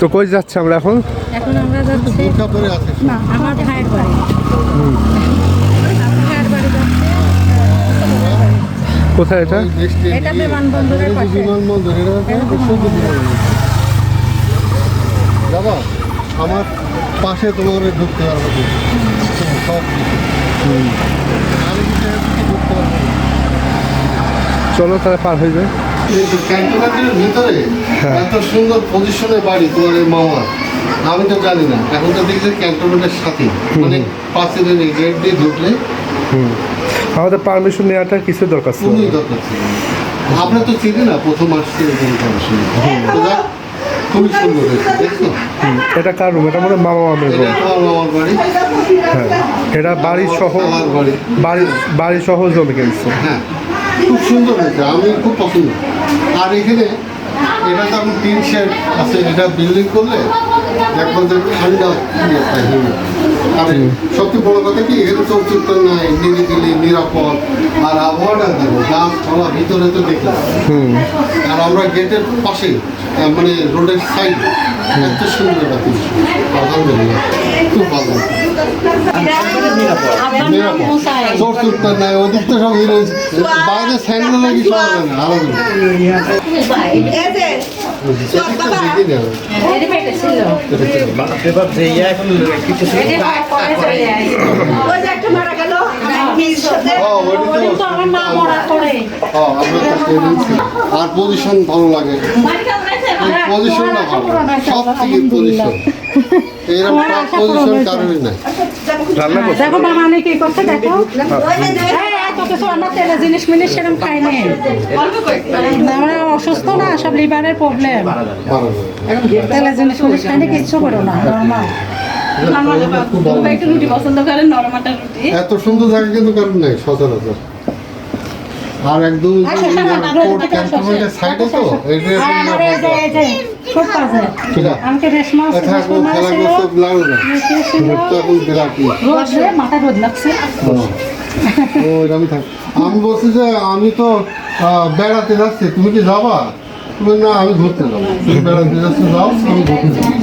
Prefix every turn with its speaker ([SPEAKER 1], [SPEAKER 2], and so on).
[SPEAKER 1] তো কই যাচ্ছে আমরা এখন?
[SPEAKER 2] এখন আমরা যাচ্ছি
[SPEAKER 3] বোরখা পরে আছে।
[SPEAKER 2] না আমার ভাইয়ের বাড়ি। বাড়ি
[SPEAKER 1] কোথায় এটা?
[SPEAKER 2] এটা বিমানবন্দরের পাশে।
[SPEAKER 3] বিমানবন্দর এটা একটা সুন্দর বিমানবন্দর। আমার পাশে তোমার ঢুকতে পারব। সব
[SPEAKER 1] চলো তাহলে পার হয়ে যায়
[SPEAKER 3] ক্যান্টনমেন্টের ভিতরে এত সুন্দর পজিশনে বাড়ি তোমার এই মামা আমি তো জানি না। এখন তো দেখছি ক্যান্টনমেন্টের সাথে। মানে পাশে যে গেট দিয়ে ঢুকলে
[SPEAKER 1] হুম। আমাদের পারমিশন নেওয়াটা কিছু দরকার ছিল।
[SPEAKER 3] দরকার ছিল। আমরা তো চিনি না প্রথম আসছে এরকম পারমিশন খুবই সুন্দর হয়েছে দেখছ?
[SPEAKER 1] হুম, এটা কার রুম এটা মনে হয় মামা মামের রুম
[SPEAKER 3] মামার বাড়ি।
[SPEAKER 1] হ্যাঁ এটা বাড়ি সহ
[SPEAKER 3] আমার বাড়ি।
[SPEAKER 1] বাড়ি বাড়ি সহ জমি কিনছে।
[SPEAKER 3] হ্যাঁ। খুব সুন্দর হয়েছে, আমি খুব পছন্দ আর এখানে এটা তো এখন টিন শেড আছে, এটা বিল্ডিং করলে একবার ঠান্ডা। আর সবচেয়ে বড় কথা কি এখানে চৌচিত্র নাই নিরিবিলি নিরাপদ আর আবহাওয়াটা দেখো গাছপালা ভিতরে তো দেখলাম। আর আমরা গেটের পাশে মানে রোডের সাইড এত সুন্দর একটা জিনিস আলহামদুলিল্লাহ খুব ভালো নিরাপদ। নাই ওদিক তো সব হিরো বাইরে স্যান্ডেল নাকি সব আর পজিশন ভালো লাগে। পজিশনটা ভালো সব থেকে পজিশন এরকম পজিশন কারোরই নাই।
[SPEAKER 2] দেখো মামা আমি কি করছে দেখো। কিছু আমরা তেলে জিনিস মিনিস সেরকম খাই নাই। আমরা অসুস্থ না সব লিভারের প্রবলেম তেলে জিনিস মিনিস খাই না কিচ্ছু করো না নর্মাল
[SPEAKER 3] এত সুন্দর জায়গা কিন্তু কারণ নেই সচরাচর। আর একদম ক্যান্টনমেন্টের সাইডে তো
[SPEAKER 2] আমাকে রেশমা
[SPEAKER 3] না
[SPEAKER 2] মাথা রোদ লাগছে।
[SPEAKER 3] আমি বলছি যে আমি তো বেড়াতে যাচ্ছি, তুমি কি যাবা? তুমি না, আমি ঘুরতে যাব। তুমি বেড়াতে যাচ্ছি, যাও, আমি ঘুরতে যাব।